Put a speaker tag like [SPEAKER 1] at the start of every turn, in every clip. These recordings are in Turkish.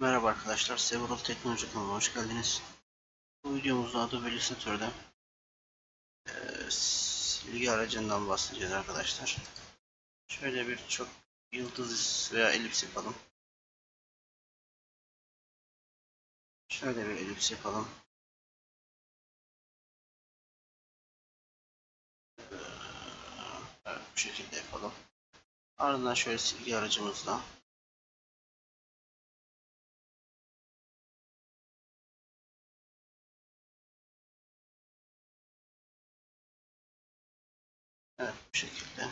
[SPEAKER 1] Merhaba arkadaşlar, Several Teknoloji kanalına hoş geldiniz. Bu videomuzda Adobe Illustrator'da eee silgi aracından bahsedeceğiz arkadaşlar. Şöyle bir çok yıldız veya elips yapalım. Şöyle bir elips yapalım. Eee, Evet, bu şekilde yapalım. Ardından şöyle silgi aracımızla Evet bu şekilde.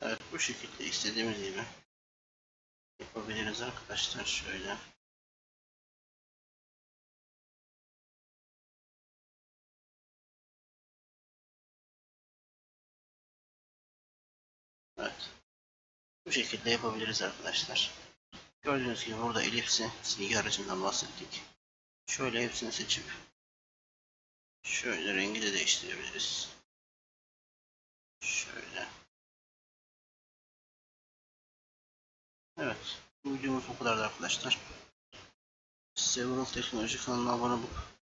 [SPEAKER 1] Evet bu şekilde istediğimiz gibi yapabiliriz arkadaşlar şöyle. Evet. Bu şekilde yapabiliriz arkadaşlar. Gördüğünüz gibi burada elipsi silgi aracından bahsettik. Şöyle hepsini seçip şöyle rengi de değiştirebiliriz. Şöyle. Evet. Bu videomuz bu kadardı arkadaşlar. Several Teknoloji kanalına abone olup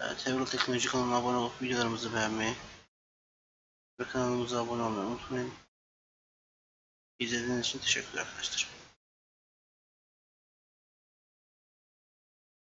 [SPEAKER 1] Evet, Several Teknoloji kanalına abone olup videolarımızı beğenmeyi ve kanalımıza abone olmayı unutmayın. İzlediğiniz için teşekkürler arkadaşlar.